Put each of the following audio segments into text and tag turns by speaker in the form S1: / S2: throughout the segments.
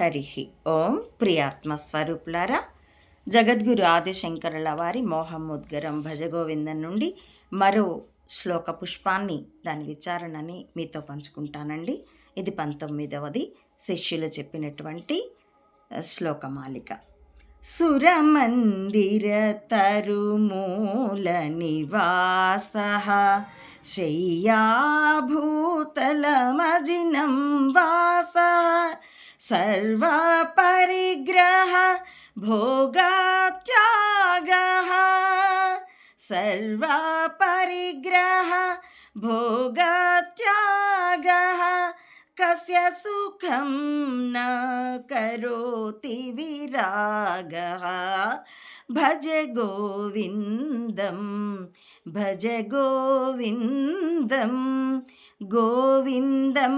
S1: హరి. ఓం ప్రియాత్మస్వరూపులారా జగద్గురు ఆదిశంకరుల వారి మోహముద్గరం భజగోవిందం నుండి మరో శ్లోక పుష్పాన్ని దాని విచారణని మీతో పంచుకుంటానండి. ఇది పంతొమ్మిదవది శిష్యులు చెప్పినటువంటి శ్లోకమాలిక. సురమందిర తరుమూల నివాస శయ్యాభూతలమజినం వాస सर्वपरिग्रह भोगत्यागः। सर्वपरिग्रह भोगत्यागः। कस्य सुखं न करोति विरागः। भज भजगोविन्दं भजगोविन्दं गोविन्दं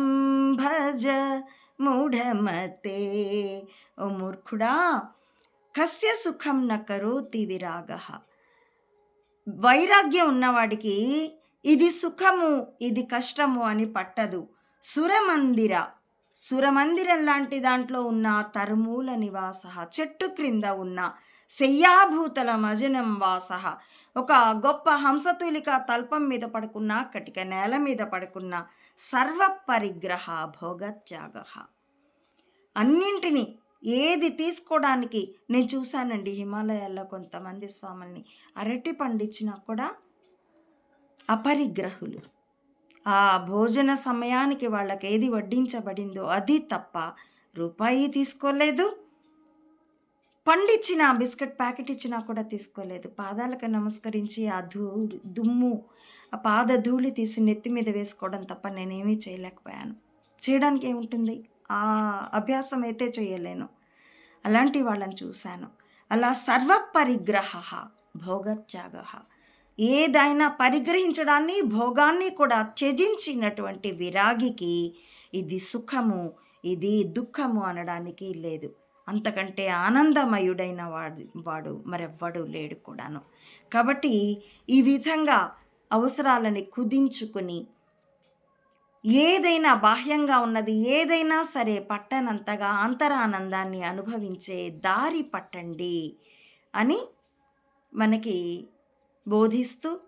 S1: भज మూఢమతే. ఓ మూర్ఖుడా కస్య సుఖం న విరాగ వైరాగ్యం ఉన్నవాడికి ఇది సుఖము ఇది కష్టము అని పట్టదు. సురమందిర సురమందిరం లాంటి దాంట్లో ఉన్న తరుమూల నివాస చెట్టు క్రింద ఉన్న శయ్యాభూతల మజనం వాస. ఒక గొప్ప హంసతూలిక తల్పం మీద పడుకున్న కటిక నేల మీద పడుకున్న సర్వ పరిగ్రహ భోగత్యాగ. అన్నింటినీ ఏది తీసుకోవడానికి నేను చూశానండి హిమాలయాల్లో కొంతమంది స్వాముల్ని అరటి పండించినా కూడా అపరిగ్రహులు. ఆ భోజన సమయానికి వాళ్ళకి ఏది వడ్డించబడిందో అది తప్ప రూపాయి తీసుకోలేదు. పండిచ్చిన బిస్కెట్ ప్యాకెట్ ఇచ్చినా కూడా తీసుకోలేదు. పాదాలకు నమస్కరించి ఆ ధూ దుమ్ము ఆ పాద ధూళి తీసి నెత్తి మీద వేసుకోవడం తప్ప నేనేమీ చేయలేకపోయాను. చేయడానికి ఏముంటుంది? ఆ అభ్యాసం అయితే చేయలేను. అలాంటి వాళ్ళని చూశాను. అలా సర్వ పరిగ్రహ భోగత్యాగ. ఏదైనా పరిగ్రహించడాన్ని భోగాన్ని కూడా త్యజించినటువంటి విరాగికి ఇది సుఖము ఇది దుఃఖము అనడానికి లేదు. అంతకంటే ఆనందమయుడైన వాడు వాడు మరెవ్వడు లేడు కూడాను. కాబట్టి ఈ విధంగా అవసరాలని కుదించుకుని ఏదైనా బాహ్యంగా ఉన్నది ఏదైనా సరే పట్టనంతగా అంతరానందాన్ని అనుభవించే దారి పట్టండి అని మనకి బోధిస్తూ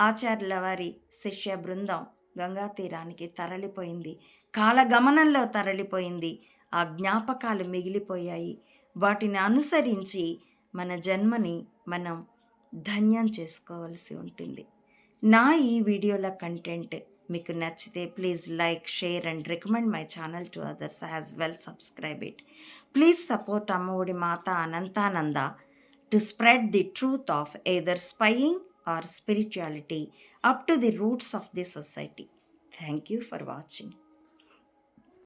S1: ఆచార్యుల వారి శిష్య బృందం గంగా తీరానికి తరలిపోయింది. కాలగమనంలో తరలిపోయింది. ఆ జ్ఞాపకాలు మిగిలిపోయాయి. వాటిని అనుసరించి మన జన్మని మనం ధన్యం చేసుకోవాల్సి ఉంటుంది. నా ఈ వీడియోల కంటెంట్ మీకు నచ్చితే please like share and recommend my channel to others as well subscribe it. Please support Ammaodi Mata Anantananda to spread the truth of either spying or spirituality up to the roots of the society. Thank you for watching.